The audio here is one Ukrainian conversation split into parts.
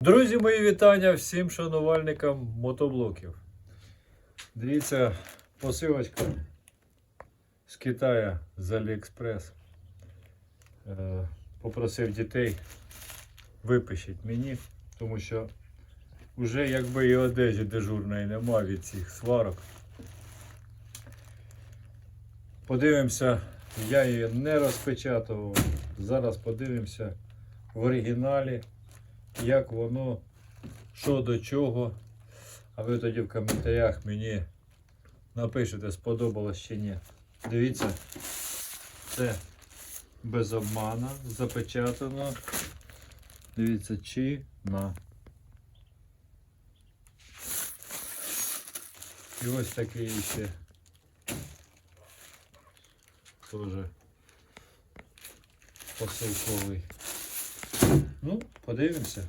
Друзі, мої вітання всім шанувальникам мотоблоків. Дивіться, посилочка з Китаю з Аліекспрес. Е, Попросив дітей випишіть мені, тому що вже якби і одежі дежурної нема від цих сварок. Подивимося, я її не розпечатував. Зараз подивимося в оригіналі як воно, що до чого. А ви тоді в коментарях мені напишете, сподобалось чи ні. Дивіться, це без обмана, запечатано. Дивіться, чи на. І ось такий ще теж посилковий. Ну, подивимося.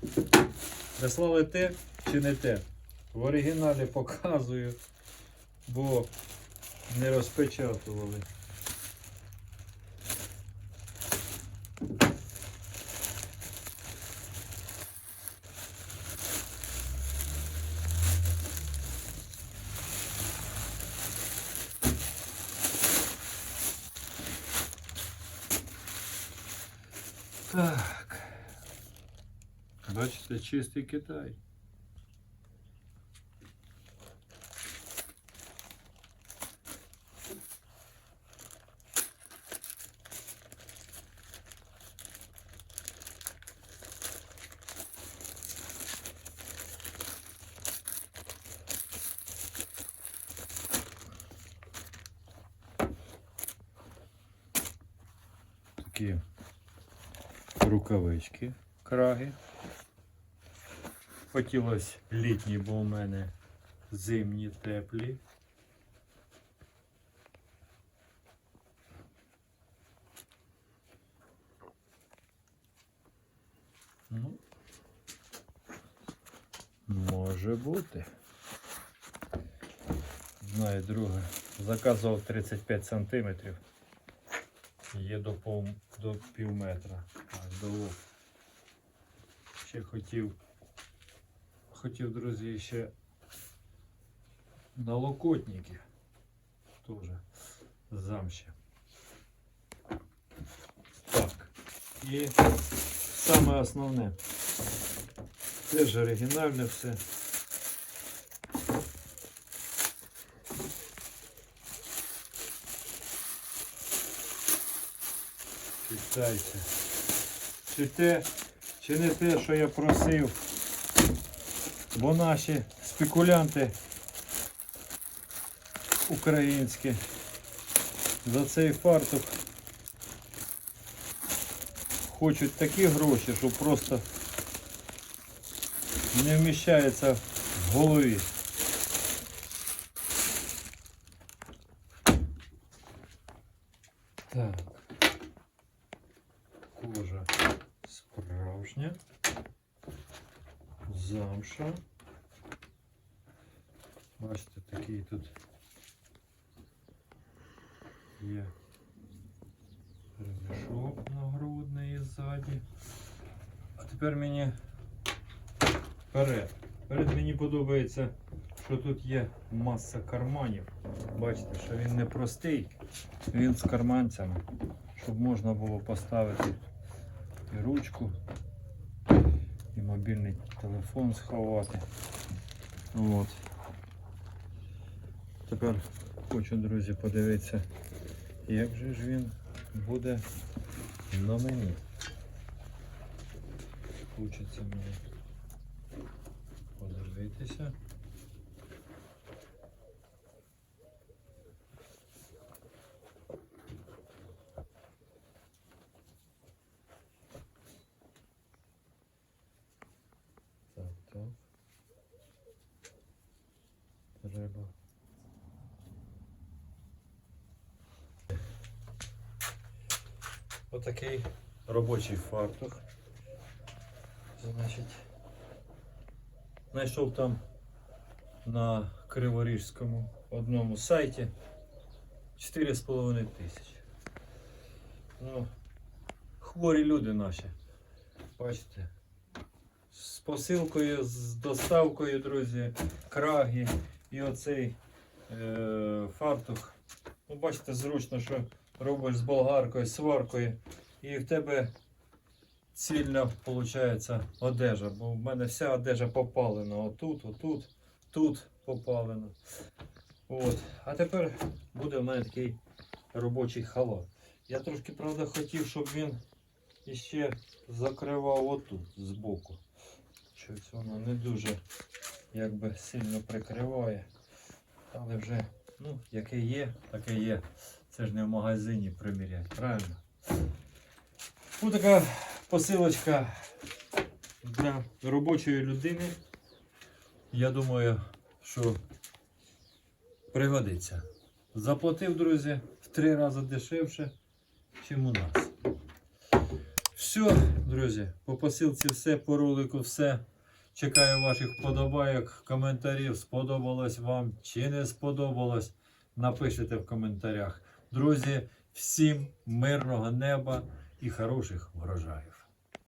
Прислали те чи не те. В оригіналі показую, бо не розпечатували. Так. Бачите, чистий Китай. Такі рукавички, краги. Хотілося літні, бо у мене зимні теплі. Ну, може бути. Знаю, друге. Заказував 35 сантиметрів. Є до, пов... до пів метра. А, до лоб. Ще хотів хотів, друзі, ще налокотники. Тоже замші. Так. І саме основне. Теж оригінальне все. Читайте. Чи те, чи не те, що я просив. Бо наші спекулянти українські за цей фартук хочуть такі гроші, що просто не вміщається в голові. Так. Справжня. Замша. Бачите, такий тут є ремішок нагрудний ззаді. А тепер мені вперед. Вперед мені подобається, що тут є маса карманів. Бачите, що він не простий, він з карманцями, щоб можна було поставити і ручку і мобільний телефон сховати. От. Тепер хочу, друзі, подивитися, як же ж він буде на мені. Хочеться мені подивитися. Так, так. Треба. Отакий робочий фартух. Значить, знайшов там на Криворіжському одному сайті 4,5 тисячі. Ну, хворі люди наші. Бачите, з посилкою, з доставкою, друзі, краги і оцей е, фартух. Ну, бачите, зручно, що робиш з болгаркою, сваркою, і в тебе цільна виходить одежа. Бо в мене вся одежа попалена. Отут, отут, тут попалена. От. А тепер буде в мене такий робочий халат. Я трошки, правда, хотів, щоб він іще закривав отут збоку. Щось воно не дуже якби сильно прикриває. Але вже, ну, яке є, таке є. Це ж не в магазині приміряти, правильно? Ось така посилочка для робочої людини. Я думаю, що пригодиться. Заплатив, друзі, в три рази дешевше, ніж у нас. Все, друзі, по посилці все, по ролику все. Чекаю ваших вподобайок, коментарів, сподобалось вам чи не сподобалось. Напишіть в коментарях. Друзі, всім мирного неба і хороших врожаїв.